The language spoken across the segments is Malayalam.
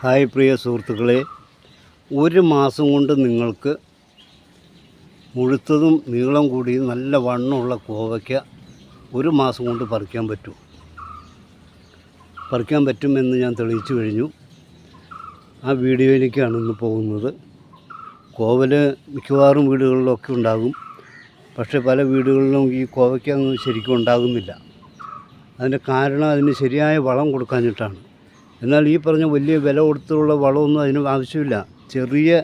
ഹായ് പ്രിയ സുഹൃത്തുക്കളെ ഒരു മാസം കൊണ്ട് നിങ്ങൾക്ക് മുഴുത്തതും നീളം കൂടിയും നല്ല വണ്ണമുള്ള കോവയ്ക്ക ഒരു മാസം കൊണ്ട് പറിക്കാൻ പറ്റും. പറിക്കാൻ പറ്റുമെന്ന് ഞാൻ തെളിയിച്ചു കഴിഞ്ഞു. ആ വീഡിയോയിലേക്കാണ് ഇന്ന് പോകുന്നത്. കോവൽ മിക്കവാറും വീടുകളിലൊക്കെ ഉണ്ടാകും. പക്ഷേ പല വീടുകളിലും ഈ കോവയ്ക്ക ശരിക്കും ഉണ്ടാകുന്നില്ല. അതിന്റെ കാരണം അതിന് ശരിയായ വളം കൊടുക്കാഞ്ഞിട്ടാണ്. എന്നാൽ ഈ പറഞ്ഞ വലിയ വില കൊടുത്തുള്ള വളമൊന്നും അതിന് ആവശ്യമില്ല. ചെറിയ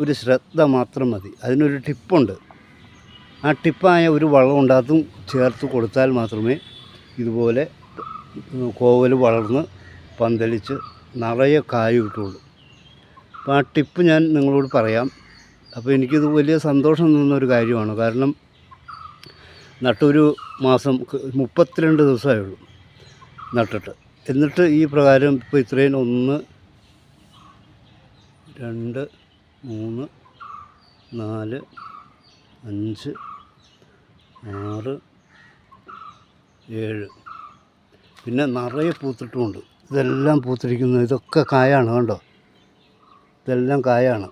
ഒരു ശ്രദ്ധ മാത്രം മതി. അതിനൊരു ടിപ്പുണ്ട്. ആ ടിപ്പായ ഒരു വളം ഉണ്ടാകും ചേർത്ത് കൊടുത്താൽ മാത്രമേ ഇതുപോലെ കോവൽ വളർന്ന് പന്തലിച്ച് നിറയെ കായ് കിട്ടുള്ളൂ. അപ്പോൾ ആ ടിപ്പ് ഞാൻ നിങ്ങളോട് പറയാം. അപ്പോൾ എനിക്കിത് വലിയ സന്തോഷം തന്നൊരു കാര്യമാണ്. കാരണം നട്ടൊരു മാസം മുപ്പത്തിരണ്ട് ദിവസമേ ഉള്ളൂ നട്ടിട്ട്. എന്നിട്ട് ഈ പ്രകാരം ഇപ്പോൾ ഇത്രയും ഒന്ന് രണ്ട് മൂന്ന് നാല് അഞ്ച് ആറ് ഏഴ്. പിന്നെ നിറയെ പൂത്തിട്ടുമുണ്ട് ഇതെല്ലാം പൂത്തിരിക്കുന്നു. ഇതൊക്കെ കായാണ് കണ്ടോ? ഇതെല്ലാം കായാണ്.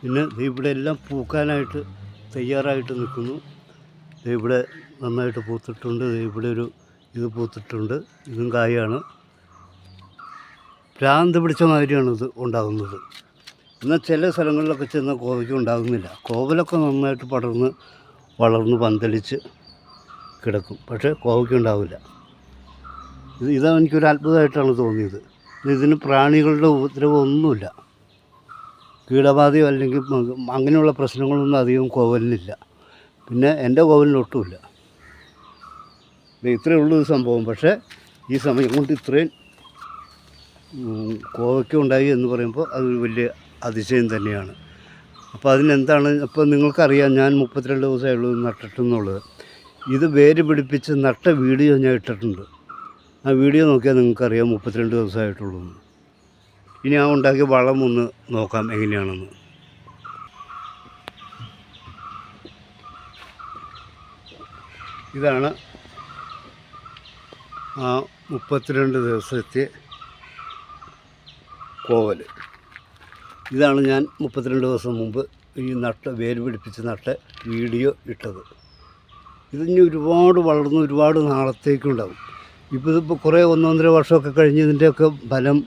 പിന്നെ ഇവിടെ എല്ലാം പൂക്കാനായിട്ട് തയ്യാറായിട്ട് നിൽക്കുന്നു. ഇവിടെ നന്നായിട്ട് പൂത്തിട്ടുണ്ട്. ഇവിടെ ഒരു ഇത് പൂത്തിട്ടുണ്ട്. ഇതും കായാണ്. ഭ്രാന്ത് പിടിച്ച മാതിരിയാണ് ഇത് ഉണ്ടാകുന്നത്. എന്നാൽ ചില സ്ഥലങ്ങളിലൊക്കെ ചെന്ന കോവയ്ക്ക് ഉണ്ടാകുന്നില്ല. കോവലൊക്കെ നന്നായിട്ട് പടർന്ന് വളർന്ന് പന്തലിച്ച് കിടക്കും. പക്ഷേ കോവയ്ക്ക് ഉണ്ടാവില്ല. ഇത് ഇതാ എനിക്കൊരു അത്ഭുതമായിട്ടാണ് തോന്നിയത്. ഇതിന് പ്രാണികളുടെ ഉപദ്രവം ഒന്നുമില്ല. കീടബാധയോ അല്ലെങ്കിൽ അങ്ങനെയുള്ള പ്രശ്നങ്ങളൊന്നും അധികം കോവലിനില്ല. പിന്നെ എന്റെ കോവലിനൊട്ടുമില്ല ഇത് ഇത്രയേ ഉള്ളൂ സംഭവം. പക്ഷേ ഈ സമയം കൊണ്ട് ഇത്രയും കോവയ്ക്ക ഉണ്ടായി എന്ന് പറയുമ്പോൾ അതൊരു വലിയ അതിശയം തന്നെയാണ്. അപ്പോൾ അതിനെന്താണ് അപ്പോൾ നിങ്ങൾക്കറിയാം ഞാൻ മുപ്പത്തിരണ്ട് ദിവസമേ ഉള്ളൂ ഇത് നട്ടിട്ടെന്നുള്ളത്. ഇത് വേര് പിടിപ്പിച്ച് നട്ട വീഡിയോ ഞാൻ ഇട്ടിട്ടുണ്ട്. ആ വീഡിയോ നോക്കിയാൽ നിങ്ങൾക്കറിയാം മുപ്പത്തിരണ്ട് ദിവസമായിട്ടുള്ളൂ. ഇനി ആ ഉണ്ടാക്കിയ വളം ഒന്ന് നോക്കാം എങ്ങനെയാണെന്ന്. ഇതാണ് ആ മുപ്പത്തിരണ്ട് ദിവസത്തെ കോവൽ ഇതാണ് ഞാൻ മുപ്പത്തിരണ്ട് ദിവസം മുമ്പ് ഈ നട്ട് വേര് പിടിപ്പിച്ച് നട്ട് വീഡിയോ ഇട്ടത്. ഇതിന് ഒരുപാട് വളർന്ന് ഒരുപാട് നാളത്തേക്കുണ്ടാവും. ഇപ്പോൾ ഇതിപ്പോൾ കുറേ ഒന്നൊന്നര വർഷമൊക്കെ കഴിഞ്ഞ് ഇതിന്റെയൊക്കെ ഫലം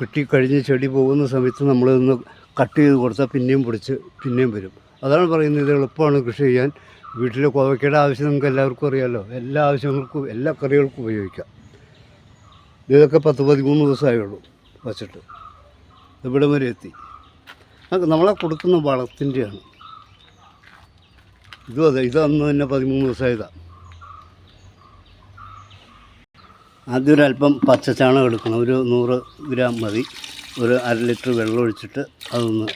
കിട്ടിക്കഴിഞ്ഞ് ചെടി പോകുന്ന സമയത്ത് നമ്മളിതൊന്ന് കട്ട് ചെയ്ത് കൊടുത്താൽ പിന്നെയും പിടിച്ച് പിന്നെയും വരും. അതാണ് പറയുന്നത് ഇത് എളുപ്പമാണ് കൃഷി ചെയ്യാൻ. വീട്ടിലെ കോവയ്ക്കയുടെ ആവശ്യം നമുക്ക് എല്ലാവർക്കും അറിയാമല്ലോ എല്ലാ ആവശ്യങ്ങൾക്കും എല്ലാ കറികൾക്കും ഉപയോഗിക്കാം. ഇതൊക്കെ പത്ത് പതിമൂന്ന് ദിവസമായുള്ളൂ വച്ചിട്ട്. ഇവിടെ വരെ എത്തി. നമ്മളെ കൊടുക്കുന്ന വളത്തിന്റെയാണ്. ഇതും അതെ ഇതന്ന് തന്നെ പതിമൂന്ന് ദിവസമായതാണ് ആദ്യം ഒരു അല്പം പച്ചച്ചാണകം എടുക്കണം. ഒരു നൂറ് ഗ്രാം മതി. ഒരു അര ലിറ്റർ വെള്ളം ഒഴിച്ചിട്ട് അതൊന്ന്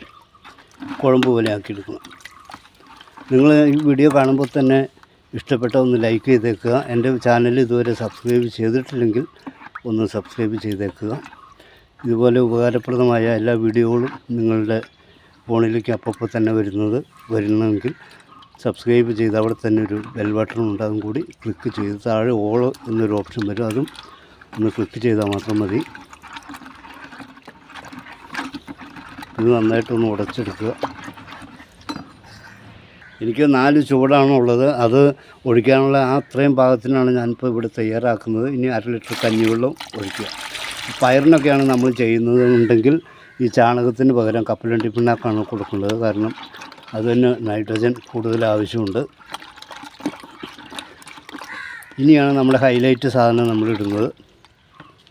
കുഴമ്പ് പോലെ ആക്കി എടുക്കണം നിങ്ങൾ ഈ വീഡിയോ കാണുമ്പോൾ തന്നെ ഇഷ്ടപ്പെട്ട ഒന്ന് ലൈക്ക് ചെയ്തേക്കുക. എന്റെ ചാനൽ ഇതുവരെ സബ്സ്ക്രൈബ് ചെയ്തിട്ടില്ലെങ്കിൽ ഒന്ന് സബ്സ്ക്രൈബ് ചെയ്തേക്കുക. ഇതുപോലെ ഉപകാരപ്രദമായ എല്ലാ വീഡിയോകളും നിങ്ങളുടെ ഫോണിലേക്ക് അപ്പപ്പോൾ തന്നെ വരുന്നത് വരുന്നെങ്കിൽ സബ്സ്ക്രൈബ് ചെയ്ത് അവിടെ തന്നെ ഒരു ബെൽ ബട്ടൺ ഉണ്ട് അതും കൂടി ക്ലിക്ക് ചെയ്ത് താഴെ ഓൾ എന്നൊരു ഓപ്ഷൻ വരും. അതും ഒന്ന് ക്ലിക്ക് ചെയ്താൽ മാത്രം മതി. ഇത് നന്നായിട്ടൊന്ന് ഉടച്ചെടുക്കുക. എനിക്ക് നാല് ചുവടാണുള്ളത് അത് ഒഴിക്കാനുള്ള ആ അത്രയും പാകത്തിനാണ് ഞാനിപ്പോൾ ഇവിടെ തയ്യാറാക്കുന്നത്. ഇനി അര ലിറ്റർ കഞ്ഞിവെള്ളം ഒഴിക്കുക. പയറിനൊക്കെയാണ് നമ്മൾ ചെയ്യുന്നത് ഉണ്ടെങ്കിൽ ഈ ചാണകത്തിന് പകരം കപ്പലണ്ടി പിണ്ണാക്കാണ് കൊടുക്കുന്നത്. കാരണം അതിന് നൈട്രജൻ കൂടുതൽ ആവശ്യമുണ്ട്. ഇനിയാണ് നമ്മുടെ ഹൈലൈറ്റ് സാധനം നമ്മൾ ഇടുന്നത്.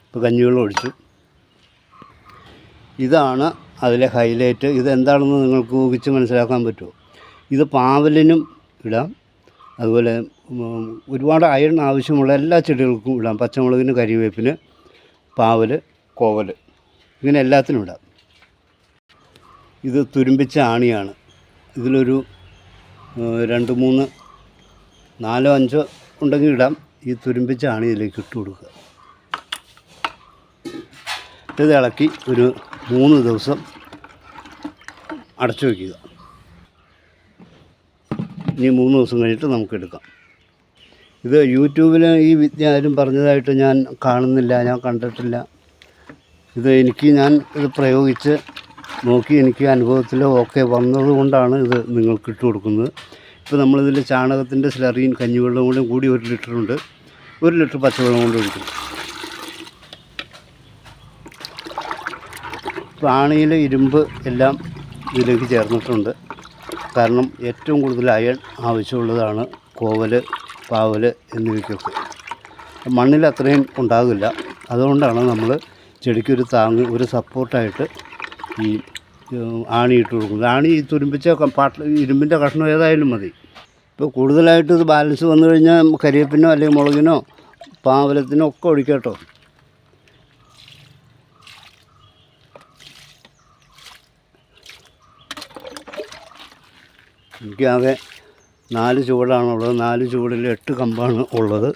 ഇപ്പോൾ കഞ്ഞിവെള്ളം ഒഴിച്ചു. ഇതാണ് അതിലെ ഹൈലൈറ്റ്. ഇതെന്താണെന്ന് നിങ്ങൾക്ക് ഊഹിച്ച് മനസ്സിലാക്കാൻ പറ്റുമോ? ഇത് പാവലിനും ഇടാം. അതുപോലെ ഒരുപാട് അയൺ ആവശ്യമുള്ള എല്ലാ ചെടികൾക്കും ഇടാം. പച്ചമുളകിന് കരിവേപ്പിന് പാവൽ കോവൽ ഇങ്ങനെ എല്ലാത്തിനും ഇടാം. ഇത് തുരുമ്പിച്ച ആണിയാണ്. ഇതിലൊരു രണ്ട് മൂന്ന് നാലോ അഞ്ചോ ഉണ്ടെങ്കിൽ ഇടാം. ഈ തുരുമ്പിച്ച ആണി ഇതിലേക്ക് ഇട്ട് കൊടുക്കുക. ഇത് ഇളക്കി ഒരു മൂന്ന് ദിവസം അടച്ചു വയ്ക്കുക. ഇനി മൂന്ന് ദിവസം കഴിഞ്ഞിട്ട് നമുക്ക് എടുക്കാം. ഇത് യൂട്യൂബിൽ ഈ വിദ്യ ആരും പറഞ്ഞതായിട്ട് ഞാൻ കാണുന്നില്ല ഞാൻ കണ്ടിട്ടില്ല. ഇത് എനിക്ക് ഞാൻ ഇത് പ്രയോഗിച്ച് നോക്കി എനിക്ക് അനുഭവത്തിൽ ഓക്കെ വന്നതുകൊണ്ടാണ് ഇത് നിങ്ങൾക്ക് ഇട്ട് കൊടുക്കുന്നത്. ഇപ്പോൾ നമ്മളിതിൽ ചാണകത്തിന്റെ സ്ലറിയും കഞ്ഞിവെള്ളവും കൂടെ കൂടി ഒരു ലിറ്ററുണ്ട് ഒരു ലിറ്റർ പച്ചവെള്ളം കൊണ്ട് ഒഴിക്കും. പ്രാണിയിൽ ഇരുമ്പ് എല്ലാം ഇതിലേക്ക് ചേർന്നിട്ടുണ്ട്. കാരണം ഏറ്റവും കൂടുതൽ അയൺ ആവശ്യമുള്ളതാണ് കോവൽ പാവൽ എന്നിവയ്ക്കൊക്കെ. മണ്ണിൽ അത്രയും ഉണ്ടാകില്ല. അതുകൊണ്ടാണ് നമ്മൾ ചെടിക്കൊരു താങ്ങ് ഒരു സപ്പോർട്ടായിട്ട് ഈ ആണി ഇട്ട് കൊടുക്കുന്നത്. ആണി ഈ തുരുമ്പിച്ച പാട്ട് ഇരുമ്പിന്റെ കഷ്ണം ഏതായാലും മതി. ഇപ്പോൾ കൂടുതലായിട്ട് ഇത് ബാലൻസ് വന്നു കഴിഞ്ഞാൽ കരിയപ്പിനോ അല്ലെങ്കിൽ മുളകിനോ പാവലത്തിനോ ഒക്കെ ഒഴിക്കാം എനിക്കാകെ നാല് ചുവടാണുള്ളത് നാല് ചുവടിൽ എട്ട് കമ്പാണ് ഉള്ളത്.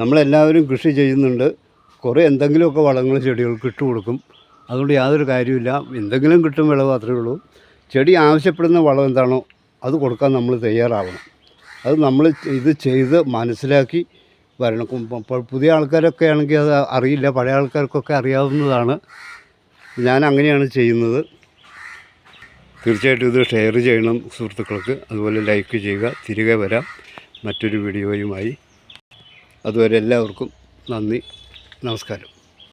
നമ്മളെല്ലാവരും കൃഷി ചെയ്യുന്നുണ്ട്. കുറേ എന്തെങ്കിലുമൊക്കെ വളങ്ങൾ ചെടികൾക്ക് ഇട്ട് കൊടുക്കും. അതുകൊണ്ട് യാതൊരു കാര്യമില്ല എന്തെങ്കിലും കിട്ടും വിളവ് അത്രയേ ഉള്ളൂ. ചെടി ആവശ്യപ്പെടുന്ന വളം എന്താണോ അത് കൊടുക്കാൻ നമ്മൾ തയ്യാറാവണം. അത് നമ്മൾ ഇത് ചെയ്ത് മനസ്സിലാക്കി വരണം. ഇപ്പോൾ പുതിയ ആൾക്കാരൊക്കെ ആണെങ്കിൽ അത് അറിയില്ല. പഴയ ആൾക്കാർക്കൊക്കെ അറിയാവുന്നതാണ്. ഞാൻ അങ്ങനെയാണ് ചെയ്യുന്നത്. തീർച്ചയായിട്ടും ഇത് ഷെയർ ചെയ്യണം സുഹൃത്തുക്കൾക്ക്. അതുപോലെ ലൈക്ക് ചെയ്യുക. തിരികെ വരാം. മറ്റൊരു വീഡിയോയുമായി അതുവരെ എല്ലാവർക്കും നന്ദി. നമസ്കാരം.